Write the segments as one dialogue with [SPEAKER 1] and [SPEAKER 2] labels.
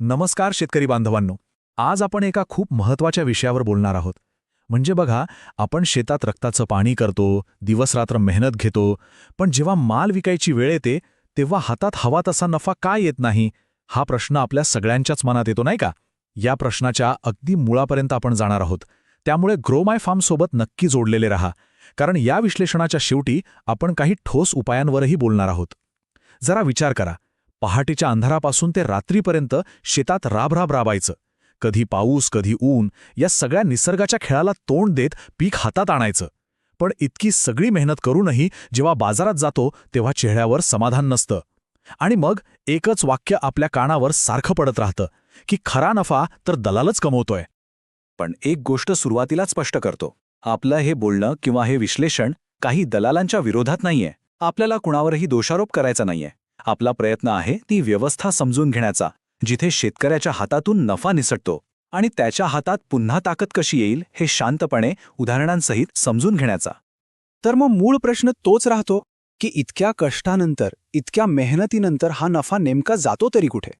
[SPEAKER 1] नमस्कार शेतकरी बांधवांनो. आज आपण एका खूप महत्त्वाच्या विषयावर बोलणार आहोत. म्हणजे बघा आपण शेतात रक्ताचं पाणी करतो दिवसरात्र मेहनत घेतो पण जेव्हा माल विकायची वेळ येते तेव्हा हातात हवा तसा नफा काय येत नाही? हा प्रश्न आपल्या सगळ्यांच्याच मनात येतो नाही का? या प्रश्नाच्या अगदी मुळापर्यंत आपण जाणार आहोत. त्यामुळे ग्रो माय फार्मसोबत नक्की जोडलेले राहा. कारण या विश्लेषणाच्या शेवटी आपण काही ठोस उपायांवरही बोलणार आहोत. जरा विचार करा. पहाटेच्या अंधारापासून ते रात्रीपर्यंत शेतात राबराब राबायचं. कधी पाऊस कधी ऊन या सगळ्या निसर्गाच्या खेळाला तोंड देत पीक हातात आणायचं. पण इतकी सगळी मेहनत करूनही जेव्हा बाजारात जातो तेव्हा चेहऱ्यावर समाधान नसतं. आणि मग एकच वाक्य आपल्या कानावर सारखं पडत राहतं की खरा नफा तर दलालच कमवतोय. पण एक गोष्ट सुरुवातीला स्पष्ट करतो. आपलं हे बोलणं किंवा हे विश्लेषण काही दलालांच्या विरोधात नाहीये. आपल्याला कुणावरही दोषारोप करायचा नाहीये. आपला प्रयत्न आहे ती व्यवस्था समजून घेण्याचा जिथे शेतकऱ्याच्या हातातून नफा निसटतो आणि त्याच्या हातात पुन्हा ताकद कशी येईल हे शांतपणे उदाहरणांसहित समजून घेण्याचा.
[SPEAKER 2] तर मग मूळ प्रश्न तोच राहतो की इतक्या कष्टानंतर इतक्या मेहनतीनंतर हा नफा नेमका जातो तरी कुठे?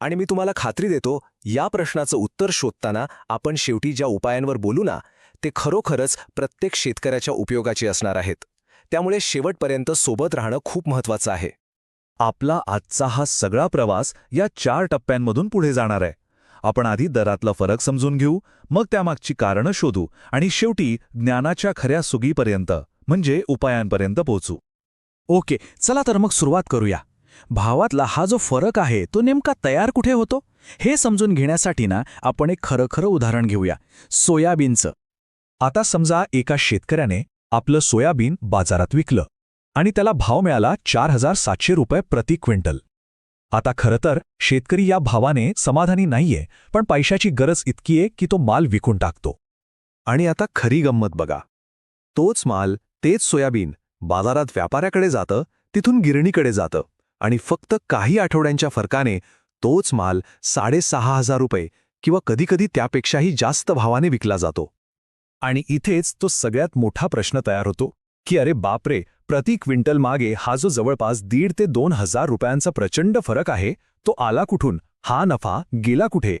[SPEAKER 3] आणि मी तुम्हाला खात्री देतो या प्रश्नाचं उत्तर शोधताना आपण शेवटी ज्या उपायांवर बोलू ना ते खरोखरच प्रत्येक शेतकऱ्याच्या उपयोगाचे असणार आहेत. त्यामुळे शेवटपर्यंत सोबत राहणं खूप महत्वाचं आहे.
[SPEAKER 1] आपला आजचा हा सगळा प्रवास या चार टप्प्यांमधून पुढे जाणार आहे. आपण आधी दरातला फरक समजून घेऊ मग त्यामागची कारणं शोधू आणि शेवटी ज्ञानाच्या खऱ्या सुगीपर्यंत म्हणजे उपायांपर्यंत पोहोचू.
[SPEAKER 2] ओके चला तर मग सुरुवात करूया. भावातला हा जो फरक आहे तो नेमका तयार कुठे होतो? हे समजून घेण्यासाठी ना आपण एक खरं खरं उदाहरण घेऊया. सोयाबीनचं.
[SPEAKER 1] आता समजा एका शेतकऱ्याने आपलं सोयाबीन बाजारात विकलं. आणि त्याला भाव मिळाला चार हजार सातशे रुपये प्रति क्विंटल. आता खरं तर शेतकरी या भावाने समाधानी नाहीये पण पैशाची गरज इतकी आहे की तो माल विकून टाकतो.
[SPEAKER 3] आणि आता खरी गंमत बघा. तोच माल तेच सोयाबीन बाजारात व्यापाऱ्याकडे जातं तिथून गिरणीकडे जातं आणि फक्त काही आठवड्यांच्या फरकाने तोच माल साडेसहा हजार रुपये किंवा कधीकधी त्यापेक्षाही जास्त भावाने विकला जातो.
[SPEAKER 1] आणि इथेच तो सगळ्यात मोठा प्रश्न तयार होतो की अरे बापरे प्रति क्विंटल मागे हा जो जवळपास दीड ते दोन हजार रुपयांचा प्रचंड फरक आहे तो आला कुठून? हा नफा गेला कुठे?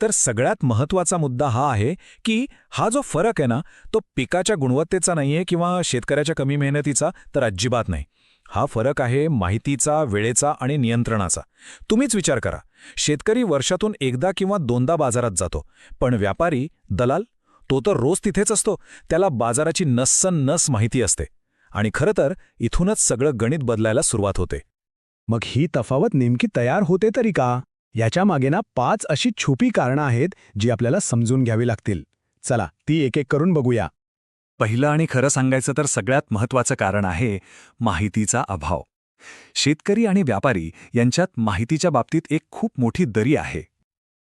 [SPEAKER 1] तर सगळ्यात महत्त्वाचा मुद्दा हा आहे की हा जो फरक आहे ना तो पिकाच्या गुणवत्तेचा नाहीये किंवा शेतकऱ्याच्या कमी मेहनतीचा तर अजिबात नाही. हा फरक आहे माहितीचा वेळेचा आणि नियंत्रणाचा. तुम्हीच विचार करा. शेतकरी वर्षातून एकदा किंवा दोनदा बाजारात जातो. पण व्यापारी दलाल तो तर रोज तिथेच असतो. त्याला बाजाराची नस्सन नस माहिती असते. आणि खरं तर इथूनच सगळं गणित बदलायला सुरुवात होते.
[SPEAKER 2] मग ही तफावत नेमकी तयार होते तरी का? याच्या मागे ना पाच अशी छुपी कारणं आहेत जी आपल्याला समजून घ्यावी लागतील. चला ती एक एक करून बघूया.
[SPEAKER 1] पहिलं आणि खरं सांगायचं तर सगळ्यात महत्वाचं कारण आहे माहितीचा अभाव. शेतकरी आणि व्यापारी यांच्यात माहितीच्या बाबतीत एक खूप मोठी दरी आहे.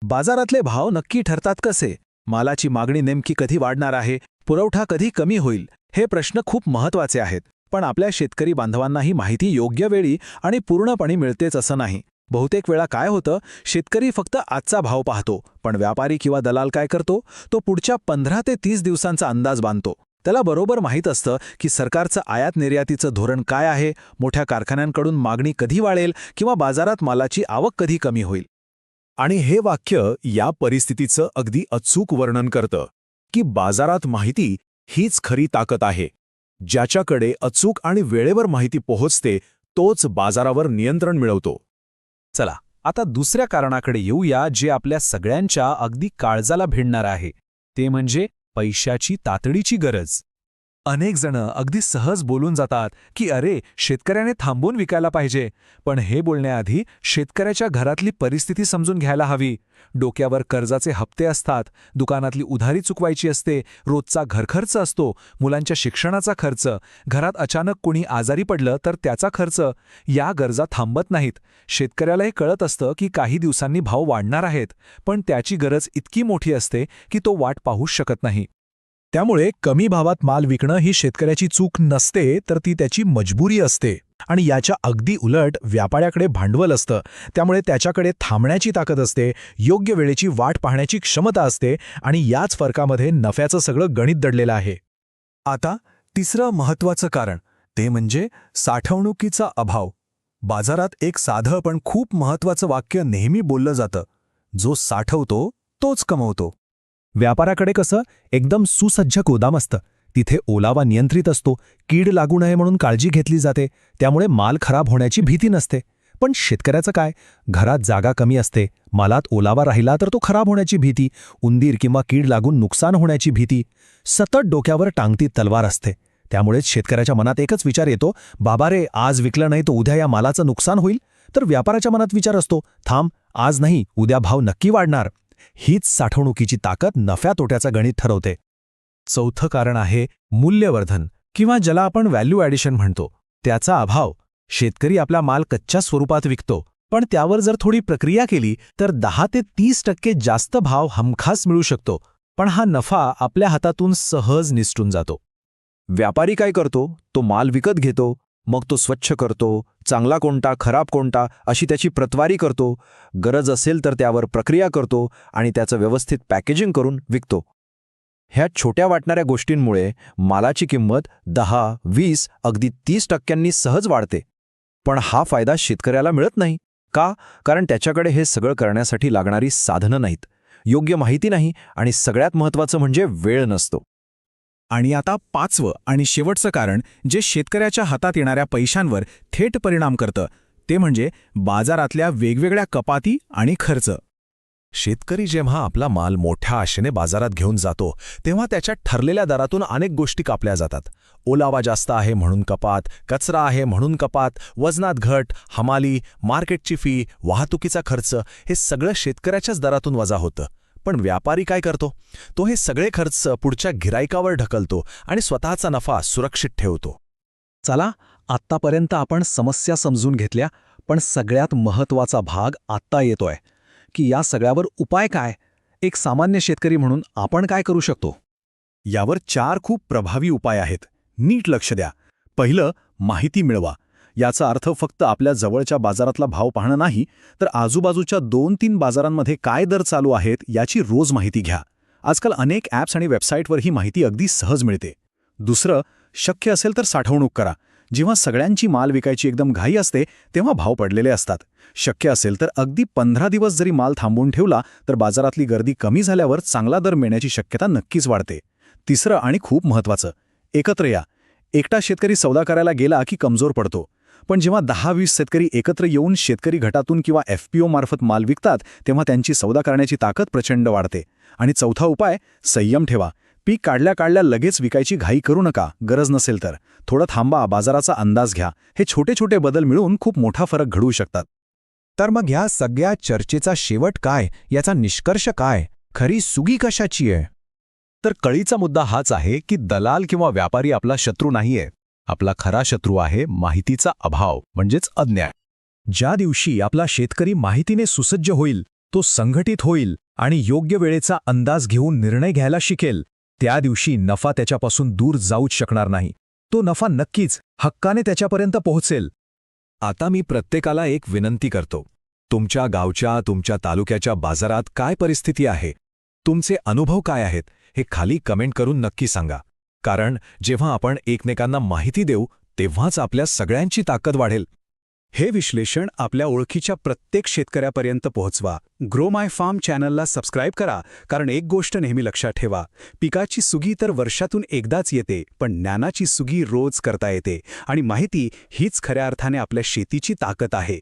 [SPEAKER 2] बाजारातले भाव नक्की ठरतात कसे? मालाची मागणी नेमकी कधी वाढणार आहे? पुरवठा कधी कमी होईल? हे प्रश्न खूप महत्त्वाचे आहेत पण आपल्या शेतकरी बांधवांना ही माहिती योग्य वेळी आणि पूर्णपणे मिळतेच असं नाही. बहुतेक वेळा काय होतं शेतकरी फक्त आजचा भाव पाहतो पण व्यापारी किंवा दलाल काय करतो? तो पुढच्या पंधरा ते तीस दिवसांचा अंदाज बांधतो. त्याला बरोबर माहीत असतं की सरकारचं आयात निर्यातीचं धोरण काय आहे मोठ्या कारखान्यांकडून मागणी कधी वाढेल किंवा बाजारात मालाची आवक कधी कमी होईल.
[SPEAKER 1] आणि हे वाक्य या परिस्थितीचं अगदी अचूक वर्णन करतं की बाजारात माहिती हीच खरी ताकद आहे. ज्याच्याकडे अचूक आणि वेळेवर माहिती पोहोचते तोच बाजारावर नियंत्रण मिळवतो.
[SPEAKER 2] चला आता दुसऱ्या कारणाकडे येऊया जे आपल्या सगळ्यांच्या अगदी काळजाला भिडणार आहे. ते म्हणजे पैशाची तातडीची गरज. अनेक जण अगदी सहज बोलून जातात की अरे शेतकऱ्याने थांबून विकायला पाहिजे. पण हे बोलण्याआधी शेतकऱ्याच्या घरातली परिस्थिती समजून घ्यायला हवी. डोक्यावर कर्जाचे हप्ते असतात दुकानातली उधारी चुकवायची असते रोजचा घरखर्च असतो मुलांच्या शिक्षणाचा खर्च घरात अचानक कोणी आजारी पडलं तर त्याचा खर्च या गरजा थांबत नाहीत. शेतकऱ्याला हे कळत असतं की काही दिवसांनी भाव वाढणार आहेत पण त्याची गरज इतकी मोठी असते की तो वाट पाहूच शकत नाही. त्यामुळे कमी भावात माल विकणं ही शेतकऱ्याची चूक नसते तर ती त्याची मजबुरी असते. आणि याच्या अगदी उलट व्यापाऱ्याकडे भांडवल असतं. त्यामुळे त्याच्याकडे थांबण्याची ताकद असते योग्य वेळेची वाट पाहण्याची क्षमता असते आणि याच फरकामध्ये नफ्याचं सगळं गणित दडलेलं आहे.
[SPEAKER 1] आता तिसरं महत्वाचं कारण ते म्हणजे साठवणुकीचा अभाव.
[SPEAKER 2] बाजारात एक साधं पण खूप महत्वाचं वाक्य नेहमी बोललं जातं. जो साठवतो तोच कमवतो. व्यापाराकडे कसं एकदम सुसज्ज गोदाम असतं. तिथे ओलावा नियंत्रित असतो कीड लागू नये म्हणून काळजी घेतली जाते त्यामुळे माल खराब होण्याची भीती नसते. पण शेतकऱ्याचं काय? घरात जागा कमी असते मालात ओलावा राहिला तर तो खराब होण्याची भीती उंदीर किंवा कीड लागून नुकसान होण्याची भीती सतत डोक्यावर टांगती तलवार असते. त्यामुळेच शेतकऱ्याच्या मनात एकच विचार येतो बाबा रे आज विकलं नाही तर उद्या या मालाचं नुकसान होईल? तर व्यापाराच्या मनात विचार असतो थांब आज नाही उद्या भाव नक्की वाढणार. हीच साठवणुकीची ताकद नफ्या तोट्याचं गणित ठरवते. चौथं कारण आहे मूल्यवर्धन किंवा ज्याला आपण व्हॅल्यू ॲडिशन म्हणतो. त्याचा अभाव शेतकरी आपला माल कच्च्या स्वरूपात विकतो पण त्यावर जर थोडी प्रक्रिया केली तर दहा ते तीस टक्के जास्त भाव हमखास मिळू शकतो पण हा नफा आपल्या हातातून सहज निसटून जातो.
[SPEAKER 3] व्यापारी काय करतो? तो माल विकत घेतो मग तो स्वच्छ करतो चांगला कोणता खराब कोणता अशी त्याची प्रतवारी करतो. गरज असेल तर त्यावर प्रक्रिया करतो आणि त्याचं व्यवस्थित पॅकेजिंग करून विकतो. ह्या छोट्या वाटणाऱ्या गोष्टींमुळे मालाची किंमत दहा वीस अगदी तीस टक्क्यांनी सहज वाढते. पण हा फायदा शेतकऱ्याला मिळत नाही. का? कारण त्याच्याकडे हे सगळं करण्यासाठी लागणारी साधनं नाहीत. योग्य माहिती नाही आणि सगळ्यात महत्त्वाचं म्हणजे वेळ नसतो.
[SPEAKER 2] आणि आता पाचवं आणि शेवटचं कारण जे शेतकऱ्याच्या हातात येणाऱ्या पैशांवर थेट परिणाम करतं ते म्हणजे बाजारातल्या वेगवेगळ्या कपाती आणि खर्च. शेतकरी जेव्हा आपला माल मोठ्या आशेने बाजारात घेऊन जातो तेव्हा त्याच्या ठरलेल्या दरातून अनेक गोष्टी कापल्या जातात. ओलावा जास्त आहे म्हणून कपात कचरा आहे म्हणून कपात वजनात घट हमाली मार्केटची फी वाहतुकीचा खर्च हे सगळं शेतकऱ्याच्याच दरातून वजा होतं. पण व्यापारी काय करतो? तो हे सगळे खर्च पुढच्या गिरायकावर ढकलतो आणि स्वतःचा नफा सुरक्षित ठेवतो.
[SPEAKER 3] चला आत्तापर्यंत आपण समस्या समजून घेतल्या पण सगळ्यात महत्त्वाचा भाग आत्ता येतोय. की या सगळ्यावर उपाय काय? एक सामान्य शेतकरी म्हणून आपण काय करू शकतो?
[SPEAKER 2] यावर चार खूप प्रभावी उपाय आहेत. नीट लक्ष द्या. पहिलं माहिती मिळवा. याचा अर्थ फक्त आपल्या जवळच्या बाजारातला भाव पाहणं नाही तर आजूबाजूच्या दोन तीन बाजारांमध्ये काय दर चालू आहेत याची रोज माहिती घ्या. आजकाल अनेक ॲप्स आणि वेबसाईटवर ही माहिती अगदी सहज मिळते. दुसरं शक्य असेल तर साठवणूक करा. जेव्हा सगळ्यांची माल विकायची एकदम घाई असते तेव्हा भाव पडलेले असतात. शक्य असेल तर अगदी पंधरा दिवस जरी माल थांबवून ठेवला तर बाजारातली गर्दी कमी झाल्यावर चांगला दर मिळण्याची शक्यता नक्कीच वाढते. तिसरं आणि खूप महत्त्वाचं एकत्र या. एकटा शेतकरी सौदा करायला गेला की कमजोर पडतो. पण जेव्हा दहा वीस शेतकरी एकत्र येऊन शेतकरी गटातून किंवा एफपीओ मार्फत माल विकतात तेव्हा त्यांची सौदा करण्याची ताकद प्रचंड वाढते. आणि चौथा उपाय संयम ठेवा. पीक काढल्या काढल्या लगेच विकायची घाई करू नका गरज नसेल तर. थोडं थांबा बाजाराचा अंदाज घ्या. हे छोटे छोटे बदल मिळून खूप मोठा फरक घडवू शकतात. तर मग ह्या सगळ्या चर्चेचा शेवट काय? याचा निष्कर्ष काय? खरी सुगी कशाची आहे? तर कळीचा मुद्दा हाच आहे की दलाल किंवा व्यापारी आपला शत्रू नाहीये. आपला खरा शत्रू आहे माहितीचा अभाव म्हणजेच अज्ञान. ज्या दिवशी आपला शेतकरी माहितीने सुसज्ज होईल तो संघटित होईल आणि योग्य वेळेचा अंदाज घेऊन निर्णय घ्यायला शिकेल त्या दिवशी नफा त्याच्यापासून दूर जाऊच शकणार नाही. तो नफा नक्कीच हक्काने त्याच्यापर्यंत पोहोचेल. आता मी प्रत्येकाला एक विनंती करतो. तुमच्या गावच्या तुमच्या तालुक्याच्या बाजारात काय परिस्थिती आहे? तुमचे अनुभव काय आहेत? हे खाली कमेंट करून नक्की सांगा. कारण जेव्हा आपण एकमेकांना माहिती देऊ तेव्हाच आपल्या सगळ्यांची ताकद वाढेल. हे विश्लेषण आपल्या ओळखीच्या प्रत्येक शेतकऱ्यापर्यंत पोहोचवा. ग्रो माय फार्म चॅनलला सबस्क्राईब करा कारण एक गोष्ट नेहमी लक्षात ठेवा. पिकाची सुगी तर वर्षातून एकदाच येते पण ज्ञानाची सुगी रोज करता येते आणि माहिती हीच खऱ्या अर्थाने आपल्या शेतीची ताकद आहे.